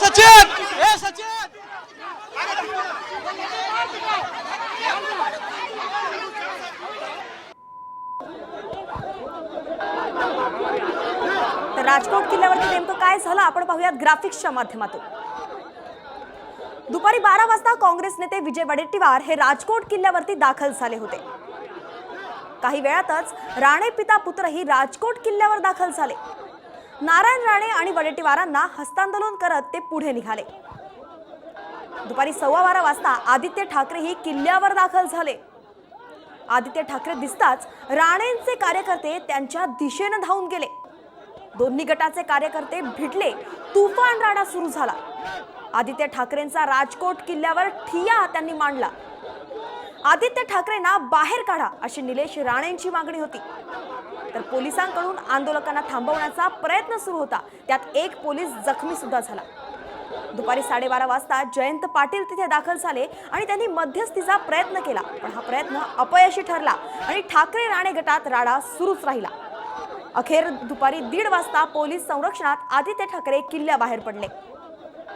सचिन! ए सचिन! तर राजकोट किल्ल्यावरती नेमकं काय झालं आपण पाहूयात ग्राफिक्सच्या माध्यमातून. दुपारी बारा वाजता काँग्रेस नेते विजय वडेट्टीवार हे राजकोट किल्ल्यावरती दाखल झाले होते. काही वेळातच राणे पिता पुत्रही राजकोट किल्ल्यावर दाखल झाले. नारायण राणे आणि वडेट्टीवारांना हस्तांदोलन करत ते पुढे निघाले. दुपारी सव्वा बारा वाजता आदित्य ठाकरे ही किल्ल्यावर दाखल झाले. आदित्य ठाकरे दिसताच राणेंचे कार्यकर्ते त्यांच्या दिशेनं धावून गेले. दोन्ही गटाचे कार्यकर्ते भिडले तुफान राडा सुरू झाला. आदित्य ठाकरेंचा राजकोट किल्ल्यावर ठिया त्यांनी मांडला. आदित्य ठाकरेंना बाहेर काढा अशी निलेश राणेंची मागणी होती. तर पोलिसांकडून आंदोलकांना थांबवण्याचा प्रयत्न सुरू होता. त्यात एक पोलीस जखमी सुद्धा झाला. दुपारी साडेबारा वाजता जयंत पाटील तिथे दाखल झाले आणि त्यांनी मध्यस्थीचा प्रयत्न केला. पण हा प्रयत्न अपयशी ठरला आणि ठाकरे राणे गटात राडा सुरूच राहिला. अखेर दुपारी दीड वाजता पोलीस संरक्षणात आदित्य ठाकरे किल्ल्याबाहेर पडले.